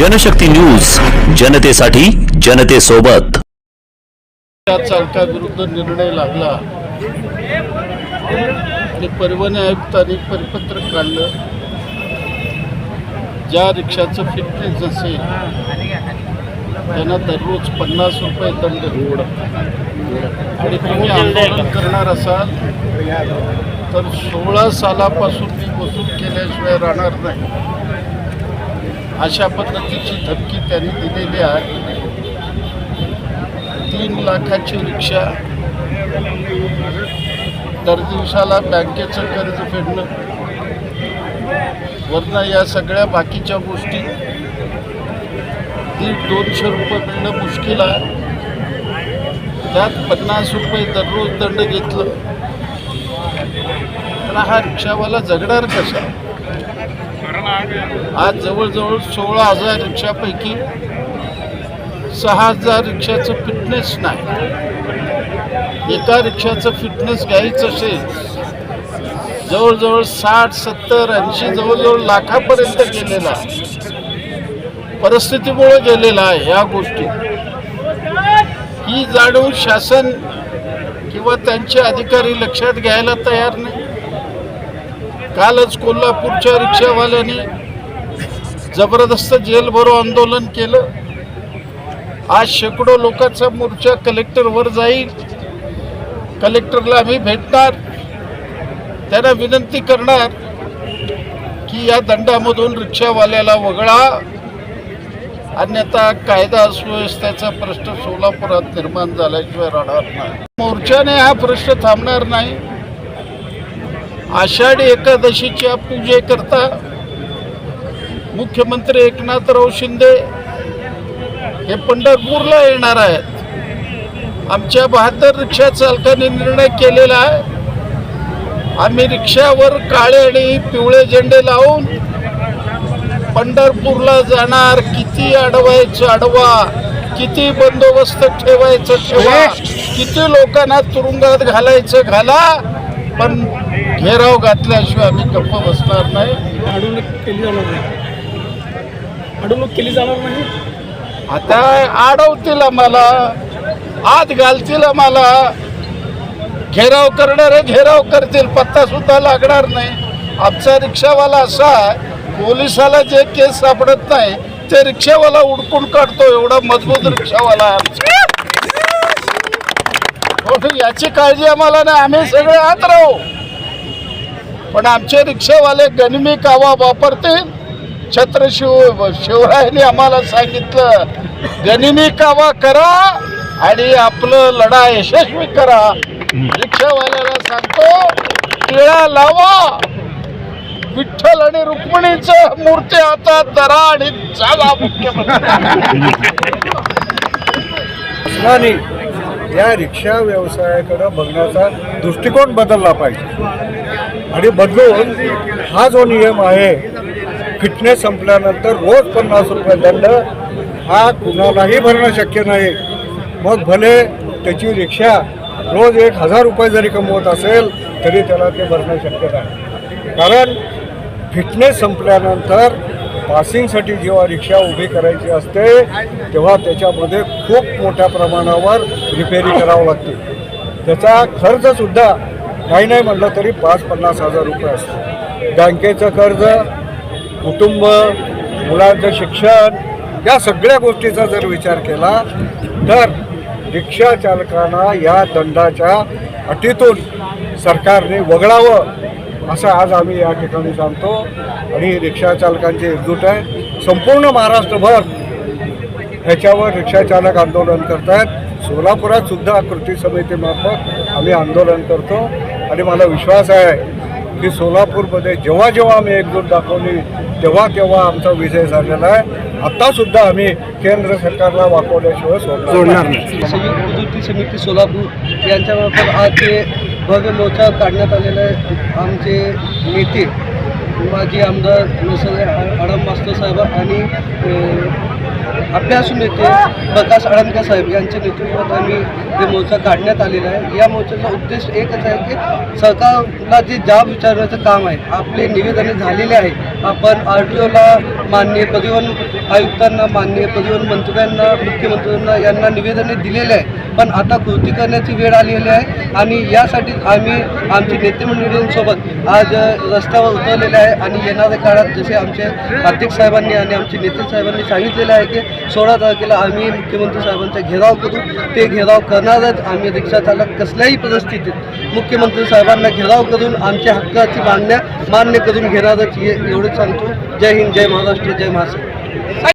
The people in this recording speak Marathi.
जनशक्ती न्यूज जनतेसाठी जनतेसोबत. त्या चालकाविरुद्ध निर्णय लागला. आणि परिवहन आयुक्तांनी परिपत्रक काढलं. ज्या रिक्षाचं फिटनेस असेल त्यांना दररोज पन्नास रुपये दंड. होड आणि तुम्ही आंदोलन करणार असाल तर सोळा सालापासून मी वसूल केल्याशिवाय राहणार नाही. अशा पद्धतीची धमकी त्यांनी दिलेली आहे. तीन लाखाची रिक्षा दर दिवसाला बँकेचं कर्ज फेडणं. वरनं या सगळ्या बाकीच्या गोष्टी दीड दोनशे रुपये मिळणं मुश्किल आहे. त्यात पन्नास रुपये दररोज दंड घेतलं. तर हा रिक्षावाला जगणार कसा? आज जवळजवळ सोळा हजार रिक्षापैकी सहा हजार रिक्षाचं फिटनेस नाही एका रिक्षाचं फिटनेस घ्यायचं असेल जवळजवळ साठ सत्तर ऐंशी जवळजवळ लाखापर्यंत गेलेला आहे. परिस्थितीमुळे गेलेला आहे या गोष्टी ही जाणीव शासन किंवा त्यांचे अधिकारी लक्षात घ्यायला तयार नाही कालच कोल्हापूरच्या रिक्षावाल्यांनी जबरदस्त जेलभरो आंदोलन केलं. आज शेकडो लोकांचा मोर्चा कलेक्टरवर जाईल. कलेक्टरला आम्ही भेटणार. त्यांना विनंती करणार की या दंडामधून रिक्षावाल्याला वगळा. अन्यथा कायदा सुव्यवस्थेचा प्रश्न सोलापुरात निर्माण झाल्याशिवाय राहणार नाही. मोर्चाने हा प्रश्न थांबणार नाही. आषाढी एकादशीच्या पूजेकरता मुख्यमंत्री एकनाथराव शिंदे हे पंढरपूरला येणार आहेत. आमच्या बहात्तर रिक्षा चालकांनी निर्णय केलेला आहे. आम्ही रिक्षावर काळे आणि पिवळे झेंडे लावून पंढरपूरला जाणार. किती अडवायचं अडवा किती बंदोबस्त ठेवायचं ठेवा किती लोकांना तुरुंगात घालायचं घाला. पण घेराव घातल्याशिवाय आम्ही गप्प बसणार नाही. अडवणूक केली जाणार नाही. अडवणूक केली जाणार नाही? आता अडवतील आम्हाला आत घालतील आम्हाला. घेराव करणारे घेराव करतील पत्ता सुद्धा लागणार नाही. आमचा रिक्षावाला असा पोलिसाला जे केस सापडत नाही ते रिक्षावाला उडकून काढतो एवढा मजबूत रिक्षावाला आहे आमचा. हो, याची काळजी आम्हाला नाही. आम्ही सगळे आत राहू पण आमचे रिक्षावाले गनिमी कावा वापरतील. छत्र शिव शिवरायांनी आम्हाला सांगितलं गनिमी कावा करा आणि आपलं लढा यशस्वी करा. रिक्षावाल्याला सांगतो टिळा लावा. विठ्ठल आणि रुक्मिणीचं मूर्ती आता दरा आणि चाला मुख्यमंत्री. या रिक्षा व्यवसायाकडं बघण्याचा दृष्टिकोन बदलला पाहिजे. आणि बदलून हा जो नियम आहे फिटनेस संपल्यानंतर रोज पन्नास रुपये दंड हा कुणालाही भरणं शक्य नाही. मग भले त्याची रिक्षा रोज एक हजार रुपये जरी कमवत असेल तरी त्याला ते भरणं शक्य नाही. कारण फिटनेस संपल्यानंतर पासिंगसाठी जेव्हा रिक्षा उभी करायची असते तेव्हा त्याच्यामध्ये खूप मोठ्या प्रमाणावर रिपेरी करावं लागते. त्याचा खर्चसुद्धा काही नाही म्हटलं तरी पाच पन्नास हजार रुपये असतो. बँकेचं कर्ज कुटुंब मुलांचं शिक्षण या सगळ्या गोष्टीचा जर विचार केला तर रिक्षा चालकांना या दंडाच्या अटीतून सरकारने वगळावं. असं आज आम्ही या ठिकाणी सांगतो आणि रिक्षा चालकांची एकजूट आहे. संपूर्ण महाराष्ट्रभर ह्याच्यावर रिक्षा चालक आंदोलन करत आहेत सोलापुरात सुद्धा कृती समितीमार्फत आम्ही आंदोलन करतो. आणि मला विश्वास आहे की सोलापूरमध्ये जेव्हा जेव्हा आम्ही एकजूट दाखवली तेव्हा तेव्हा आमचा विजय झालेला आहे. आत्तासुद्धा आम्ही केंद्र सरकारला वाकवल्याशिवाय सोडणार नाही. संयुक्त कृती समिती सोलापूर यांच्यामार्फत आज जे भव्य मोर्चा काढण्यात आलेला आहे. आमचे नेते माजी आमदार नसले आडम मास्तर साहेब आणि अ, अभ्यासू नेते प्रकाश आळंदकर साहेब यांच्या नेतृत्वात आम्ही हे मोर्चा काढण्यात आलेला आहे या मोर्चाचा उद्देश एकच आहे की सरकारला जे जाब विचारण्याचं काम आहे आपले निवेदने झालेले आहे आपण आर टी ओला माननीय परिवहन आयुक्तांना माननीय परिवहन मंत्र्यांना मुख्यमंत्र्यांना यांना निवेदने दिलेले आहे. पण आता कृती करण्याची वेळ आलेली आहे आणि यासाठी आम्ही आमची नेतेमंडळींसोबत आज रस्त्यावर उतरलेले आहे आणि येणाऱ्या काळात जसे आमचे अध्यक्ष साहेबांनी आणि आमचे नेते साहेबांनी सांगितलेलं आहे की सोळा तारखेला आम्ही मुख्यमंत्री साहेबांचा घेराव करू. ते घेराव करणारच आम्ही रिक्षा चालक कसल्याही परिस्थितीत मुख्यमंत्री साहेबांना घेराव करून आमच्या हक्काची मान्य मान्य करून घेणारच हे एवढंच सांगतो. जय हिंद जय महाराष्ट्र जय महाराष्ट्र